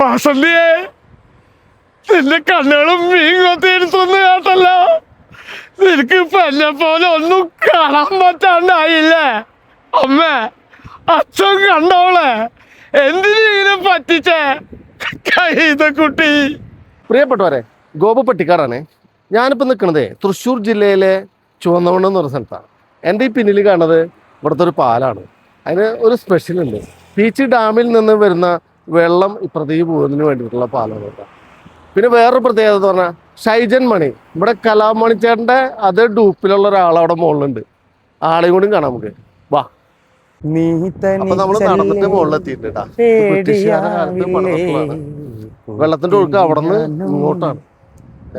വാസന്തിയെ നിന്റെ കണ്ണുകളും മീങ്ങോത്തിരുത്തൊന്നും കേട്ടല്ല. നിനക്ക് പെന്നെ പോലെ ഒന്നും കാണാൻ പറ്റാണ്ടായില്ലേ? അമ്മ അച്ഛൻ കണ്ടോളെ എന്തിനെ പറ്റിച്ചേ? കുട്ടി. പ്രിയപ്പെട്ടവരെ ഗോപ പട്ടിക്കാറാണ് ഞാനിപ്പോൾ നിൽക്കുന്നത് തൃശ്ശൂർ ജില്ലയിലെ ചുവന്നവണ്ണം എന്ന് പറഞ്ഞ സ്ഥലത്താണ്. എന്റെ ഈ പിന്നിൽ കാണുന്നത് ഇവിടുത്തെ ഒരു പാലാണ്. അതിന് ഒരു സ്പെഷ്യൽ ഉണ്ട്. പീച്ചി ഡാമിൽ നിന്ന് വരുന്ന വെള്ളം ഇപ്പുറത്തേക്ക് പോകുന്നതിന് വേണ്ടിയിട്ടുള്ള പാലം കേട്ടോ പിന്നെ വേറൊരു പ്രത്യേകത എന്ന് പറഞ്ഞാൽ ഷൈജൻ മണി. ഇവിടെ കലാമണി ചേട്ടന്റെ അതേ ഡൂപ്പിലുള്ള ഒരാൾ അവിടെ മുകളിലുണ്ട്. ആളെയും കൂടി കാണാം നമുക്ക്. വാ. നീ അപ്പൊ നമ്മൾ നടന്നിട്ട് ബ്രിട്ടീഷുകാരുടെ കാലത്ത് പണിതിട്ടുള്ളതാണ് വെള്ളത്തിന്റെ ഒഴുക്ക് അവിടെ നിന്ന് ഇങ്ങോട്ടാണ്.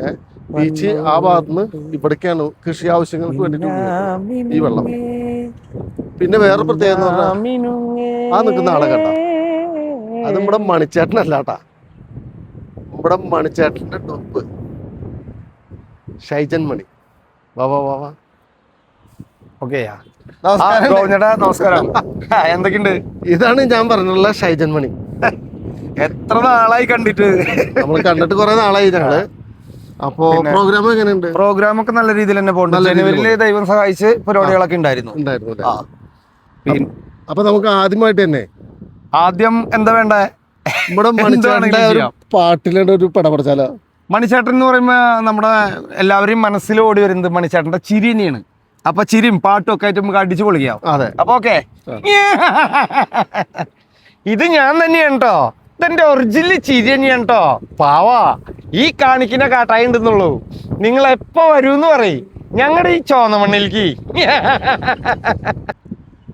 ഏഹ് ബീച്ച് ആ ഭാഗത്തുനിന്ന് ഇവിടേക്കാണ് കൃഷി ആവശ്യങ്ങൾക്ക് വേണ്ടിട്ട് ഈ വെള്ളം. പിന്നെ വേറെ പ്രത്യേകത ആ നിൽക്കുന്ന ആളെ കണ്ട? അത് നമ്മുടെ മണിച്ചേട്ടനല്ലാട്ടാ. നമ്മുടെ മണിച്ചേട്ടന്റെ ടോപ്പ് ഷൈജൻ മണി. വാ വാ വാ ഓക്കേയാ നമസ്കാരം. ഗോവിന്ദേട്ടാ നമസ്കാരം. ആ, എന്തൊക്കെയുണ്ട്? ഇതാണ് ഞാൻ പറഞ്ഞുള്ള ഷൈജൻ മണി. എത്ര നാളായി കണ്ടിട്ട്? നമ്മൾ കണ്ടിട്ട് കുറെ നാളായി ഞങ്ങൾ അപ്പോ പ്രോഗ്രാം എങ്ങനെയുണ്ട്? പ്രോഗ്രാം ഒക്കെ നല്ല രീതിയിൽ തന്നെ നല്ല പോകുന്നുണ്ട് രീതിയിൽ ജനുവരിയിൽ ദൈവം സഹായിച്ച് പരിപാടികളൊക്കെ ഉണ്ടായിരുന്നു. ഉണ്ടായിരുന്നു അല്ലേ? പിന്നെ അപ്പൊ നമുക്ക് ആദ്യമായിട്ട് തന്നെ ആദ്യം എന്താ വേണ്ടേ? നമ്മുടെ ഒരു ചെയ്യാം. പാട്ടിലെ ഒരു പട മണിച്ചേട്ടൻ എന്ന് പറയുമ്പോൾ നമ്മുടെ എല്ലാവരെയും മനസ്സിൽ ഓടി വരുന്നത് മണിച്ചേട്ടന്റെ ചിരി തന്നെയാണ്. അപ്പൊ ചിരിയും പാട്ടും ഒക്കെ ആയിട്ട് നമുക്ക് അടിച്ചു പൊളിക്കാം. അതെ. അപ്പൊ ഓക്കെ. ഇത് ഞാൻ തന്നെയാണ് കേട്ടോ ഇതെന്റെ ഒറിജിനൽ ചിരി തന്നെയാണ് കേട്ടോ പാവാ ഈ കാണിക്കുന്ന കാട്ടായി ഉണ്ടെന്നുള്ളൂ. നിങ്ങൾ എപ്പോ വരൂന്ന് പറയും. ഞങ്ങളുടെ ഈ ചോന്ന മണ്ണിലേക്ക്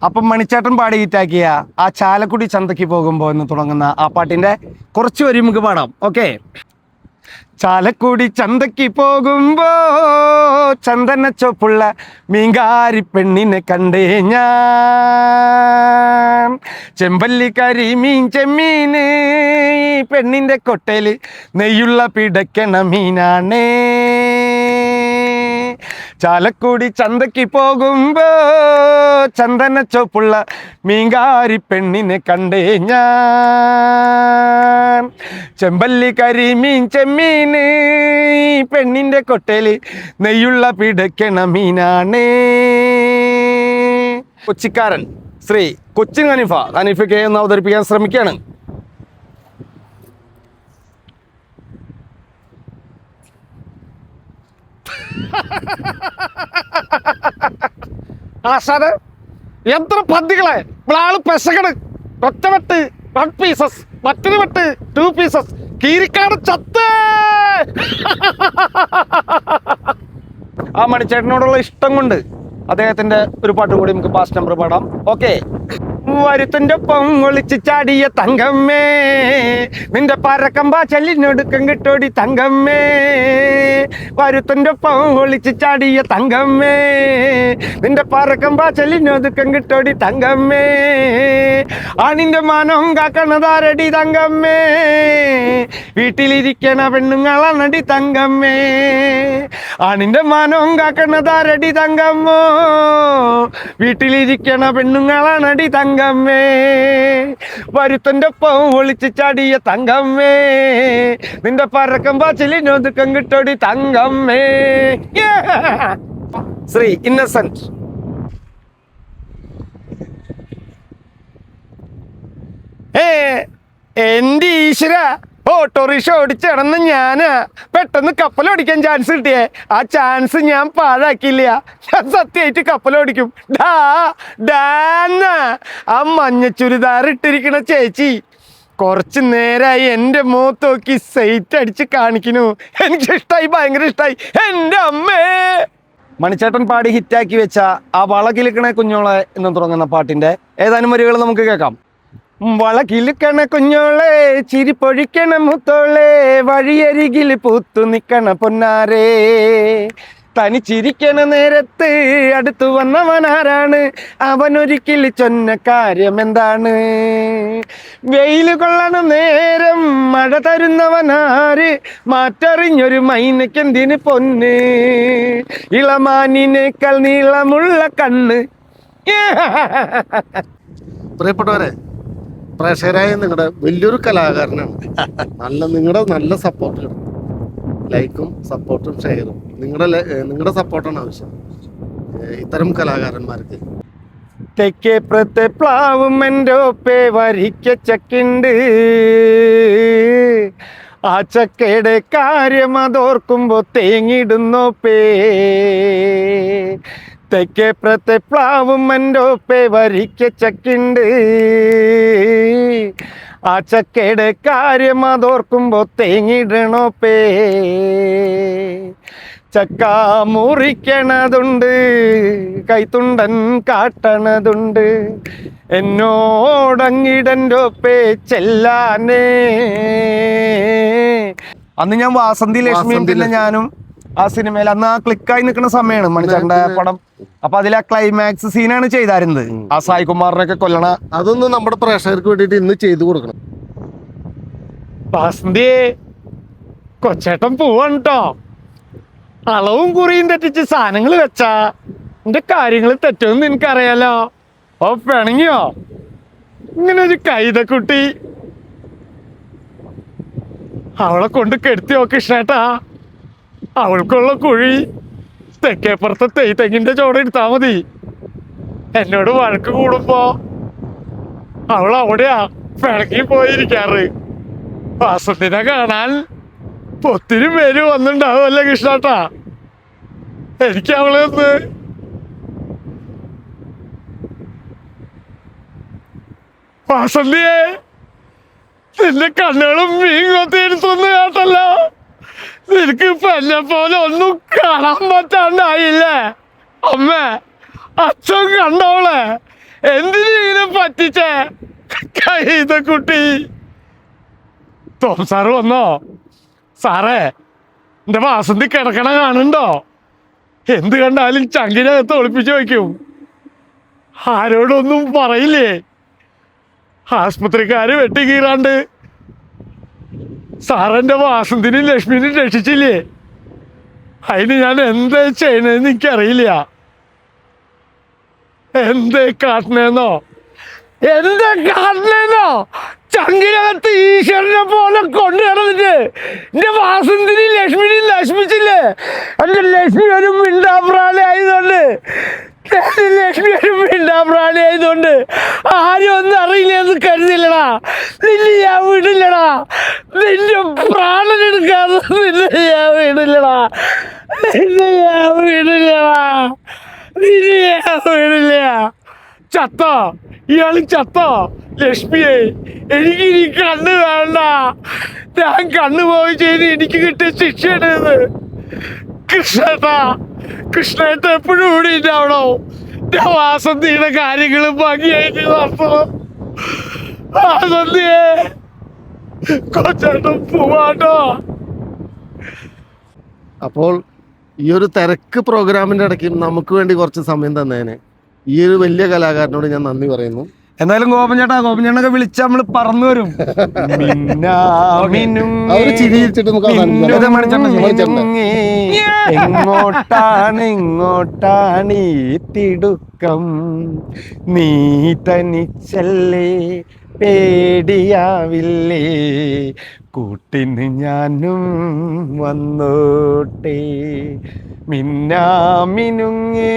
അപ്പം മണിച്ചേട്ടൻ പാടി ഹിറ്റാക്കിയ ആ ചാലക്കുടി ചന്തയ്ക്ക് പോകുമ്പോ എന്ന് തുടങ്ങുന്ന ആ പാട്ടിന്റെ കുറച്ച് വരി നമുക്ക് പാടാം. ഓക്കെ ചാലക്കുടി ചന്തയ്ക്ക് പോകുമ്പോ ചന്ദന ചൊപ്പുള്ള മീങ്കാരി പെണ്ണിനെ കണ്ടേ ഞാൻ. ചെമ്പല്ലി കരിമീൻ ചെമ്മീന് പെണ്ണിന്റെ കൊട്ടയിൽ നെയ്യുള്ള പിടക്കണ മീനാണേ. ചാലക്കുടി ചന്തയ്ക്ക് പോകുമ്പോ ചന്ദന ചൊപ്പുള്ള മീങ്കാരി പെണ്ണിനെ കണ്ടേ ഞാൻ. ചെമ്പല്ലി കരിമീൻ ചെമ്മീന് പെണ്ണിന്റെ കൊട്ടയിൽ നെയ്യുള്ള പിടക്കണ മീനാണേ. കൊച്ചിക്കാരൻ ശ്രീ കൊച്ചിൻ ഹനീഫ ഹനീഫയ്ക്ക് ഒന്ന് അവതരിപ്പിക്കാൻ ശ്രമിക്കുകയാണ്. ആശാന് പന്തികളെ. ഇവളാൾ പെശകട് ഒറ്റവെട്ട് വൺ പീസസ് മറ്റൊരു വെട്ട് ടു പീസസ് കീരിക്കാട് ചത്ത്. ആ മണിച്ചേട്ടനോടുള്ള ഇഷ്ടം കൊണ്ട് അദ്ദേഹത്തിന്റെ ഒരു പാട്ട് കൂടി നമുക്ക് പാസ്റ്റ് നമ്പർ പാടാം. ഓക്കെ. വരുത്തിന്റെ പൊങ്ങൊളിച്ച് ചാടിയ തങ്കമ്മേ. നിന്റെ പരക്കമ്പാ ചെല്ലിനൊടുക്കം കിട്ടോടി തങ്കമ്മേ. വരുത്തിന്റെ പൊങ്ങൊളിച്ച് ചാടിയ തങ്കമ്മേ. നിന്റെ പരക്കമ്പാ ചെല്ലിനൊതുക്കം കിട്ടോടി തങ്കമ്മേ. ആണിന്റെ മാനം കാക്കണതാരടി തങ്കമ്മേ. വീട്ടിലിരിക്കണ പെണ്ണുങ്ങളാണടി തങ്കമ്മേ. ആണിന്റെ മാനം കാക്കണതാരടി തങ്കമ്മോ. വീട്ടിലിരിക്കണ പെണ്ണുങ്ങളാണടി തങ്കമ്മേ. വരുത്തന്റെ ഒപ്പം ഒളിച്ച് ചാടിയ തങ്കമ്മേ. നിന്റെ പരക്കം പാച്ചിലിനൊതുക്കം കിട്ടോടി തങ്കമ്മേ. ശ്രീ ഇന്നസെന്റ്. ഏ എന്റെ ഈശ്വര? ഓട്ടോറിക്ഷ ഓടിച്ചിടന്ന് ഞാൻ പെട്ടെന്ന് കപ്പൽ ഓടിക്കാൻ ചാൻസ് കിട്ടിയേ. ആ ചാൻസ് ഞാൻ പാഴാക്കിയില്ല. ഞാൻ സത്യമായിട്ട് കപ്പൽ ഓടിക്കും. ഡാ ഡാന്ന. ആ മഞ്ഞ ചുരിദാർ ഇട്ടിരിക്കണ ചേച്ചി. കുറച്ച് നേരായി എന്റെ മുഖത്ത് നോക്കി സൈറ്റ് അടിച്ച് കാണിക്കുന്നു. എനിക്ക് ഇഷ്ടമായി ഭയങ്കര ഇഷ്ടമായി എന്റെ അമ്മേ. മണിച്ചേട്ടൻ പാടി ഹിറ്റാക്കി വെച്ച ആ വളകിലിക്കണേ കുഞ്ഞോളെ എന്ന് തുടങ്ങുന്ന പാട്ടിന്റെ ഏതാനും വരികൾ നമുക്ക് കേൾക്കാം. വളകിലുക്കണ കുഞ്ഞോളെ ചിരിപ്പൊഴിക്കണ മുത്തോളെ വഴിയരികിൽ പൂത്തു നിക്കണ പൊന്നാരേ. തനിച്ചിരിക്കണ നേരത്ത് അടുത്തു വന്നവനാരാണ് അവനൊരിക്കൽ ചൊന്ന കാര്യം എന്താണ്? വെയിൽ കൊള്ളണ നേരം മഴ തരുന്നവനാര് മാറ്ററിഞ്ഞൊരു മൈനക്കെന്തിന് പൊന്ന്? ഇളമാനിനേക്കാൾ നീളമുള്ള കണ്ണ്. പ്രിയപ്പെട്ടവരെ പ്രേക്ഷകരായ നിങ്ങളുടെ വലിയൊരു കലാകാരനാണ്. നല്ല നിങ്ങളുടെ നല്ല സപ്പോർട്ട് കിട്ടും ലൈക്കും സപ്പോർട്ടും ഷെയറും നിങ്ങളുടെ നിങ്ങളുടെ സപ്പോർട്ടാണ് ആവശ്യം. ഇത്തരം കലാകാരന്മാർക്ക്. തെക്കേപ്പുറത്തെ പ്ലാവും എന്റെ ഒപ്പേ വരിക്ക ചക്കുണ്ട്. ആ ചക്കയുടെ കാര്യം അതോർക്കുമ്പോ തേങ്ങിടുന്നോപ്പേ. തെക്കേപ്പുറത്തെ പ്ലാവും മൻഡോപ്പെ വരിക്ക ചക്കിണ്ട്. ആ ചക്കയുടെ കാര്യം അതോർക്കുമ്പോ തേങ്ങിടണോപ്പേ ചക്ക മുറിക്കണതുണ്ട് കൈത്തുണ്ടൻ കാട്ടണതുണ്ട്. എന്നോടങ്ങിടന്റെ പേ ചെല്ലാനേ. അന്ന് ഞാൻ വാസന്തി ലക്ഷ്മിയും പിന്നെ. ഞാനും ആ സിനിമയിൽ അന്ന് ആ ക്ലിക്കായി നിൽക്കുന്ന സമയമാണ് മണിച്ചേട്ടന്റെ പടം. അപ്പൊ അതിലെ ക്ലൈമാക്സ് സീനാണ് ചെയ്തായിരുന്നത്. ആ സായികുമാറിനൊക്കെ കൊല്ലണ അതൊന്നും നമ്മുടെ പ്രേക്ഷകർക്ക് വേണ്ടിയിട്ട് ഇന്ന് ചെയ്തു കൊടുക്കണം. വാസന്തിയെ കൊച്ചേട്ടൻ പോവാണ് കേട്ടോ അളവും കുറിയും തെറ്റിച്ച് സാധനങ്ങൾ വെച്ചാ. എന്റെ കാര്യങ്ങൾ തെറ്റുമെന്ന് എനിക്കറിയാലോ. ഓ പിണങ്ങിയോ? ഇങ്ങനെ ഒരു കൈതക്കുട്ടി. അവളെ കൊണ്ട് കെടുത്തിയോ കൃഷ്ണേട്ടാ? അവൾക്കുള്ള കുഴി. തെക്കേപ്പുറത്തെ തെയ് തെങ്ങിന്റെ ചോട് എടുത്താ മതി. എന്നോട് വഴക്ക് കൂടുമ്പോ അവൾ അവിടെയാ പിണക്കി പോയിരിക്കാറ്. വാസത്തിനെ കാണാൻ ഒത്തിരി പേര് വന്നിണ്ടാവുമല്ലേ കൃഷ്ണാട്ടാ? എനിക്ക് അവളെ ഒന്ന് വാസന്തിയെ നിന്റെ കണ്ണുകളും മീൻ കൊത്തിയെടുത്തൊന്ന് കേട്ടല്ലോ നിനക്ക് ഇപ്പൊ എന്നെ പോലെ ഒന്നും കാണാൻ പറ്റാണ്ടായില്ലേ? അമ്മ അച്ഛൻ കണ്ടോളെ. എന്തിനെ പറ്റിച്ചേ? കൈത കുട്ടി. ടോം സാറ് വന്നോ? സാറേ എന്റെ വാസന്തി കിടക്കണ കാണുണ്ടോ എന്ത് കണ്ടാലും ചങ്കിനകത്ത് ഒളിപ്പിച്ചു വയ്ക്കും. ആരോടൊന്നും പറയില്ലേ? ആസ്പത്രിക്കാര് വെട്ടിക്കീറാണ്ട് സാറെന്റെ വാസന്തിനും ലക്ഷ്മിനും രക്ഷിച്ചില്ലേ? അതിന് ഞാൻ എന്താ ചെയ്യണേന്ന് എനിക്കറിയില്ല. എന്തേ കാട്ടണേന്നോ? എന്താ കാട്ടണേന്നോ? ചങ്കിനകത്ത് ഈശ്വരനെ പോലെ കൊണ്ടുവരുന്നിട്ട് എന്റെ വാസന്തിനി ലക്ഷ്മിനി നശിപ്പിച്ചില്ലേ? എന്റെ ലക്ഷ്മി ഒരു മിണ്ടാപ്രാളി ആയതുകൊണ്ട് എന്റെ ലക്ഷ്മി ഒരു മിണ്ടാപ്രാണി ആയതുകൊണ്ട് ആരും ഒന്നും അറിയില്ലെന്ന് കരുതില്ലടാ. നിന്നെ ഞാൻ വിടില്ലടാ. നിന്റെ പ്രാണൻ എടുക്കാതെ നിന്നെ ഞാൻ വിടില്ലടാ. നിന്നെ ഞാൻ വിടില്ലടാ. നിന്നെ ഞാൻ വിടില്ല. ചത്തോ? ഇയാൾ ചത്തോ? ലക്ഷ്മിയെ എനിക്ക് ഇനി കണ്ണ് വേണ്ട. ഞാൻ കണ്ണ് പോയി ചെയ്ത് എനിക്ക് കിട്ടിയ ശിക്ഷയാണ് ഇത് കൃഷ്ണേട്ടാ എപ്പോഴും ഇവിടെ ഉണ്ടാവണോ ഞാൻ വാസന്തിയുടെ കാര്യങ്ങൾ ഭംഗിയായിട്ട് നടത്തണം. വാസന്തിയെ പോവാട്ടോ. അപ്പോൾ ഈ ഒരു തിരക്ക് പ്രോഗ്രാമിന്റെ ഇടയ്ക്ക് നമുക്ക് വേണ്ടി കുറച്ച് സമയം തന്നേനെ ഈ ഒരു വലിയ കലാകാരനോട് ഞാൻ നന്ദി പറയുന്നു. എന്തായാലും ഗോപൻ ചേട്ടാ ഗോപൻ ചേട്ടനൊക്കെ വിളിച്ച നമ്മൾ പറന്നു വരും. എങ്ങോട്ടാണ് ഇങ്ങോട്ടാണ് ഈ തിടുക്കം? നീ തനിച്ചല്ലേ പേടിയാവില്ലേ? കൂട്ടിന് ഞാനും വന്നോട്ടെ. മിന്നാ മിനുങ്ങേ.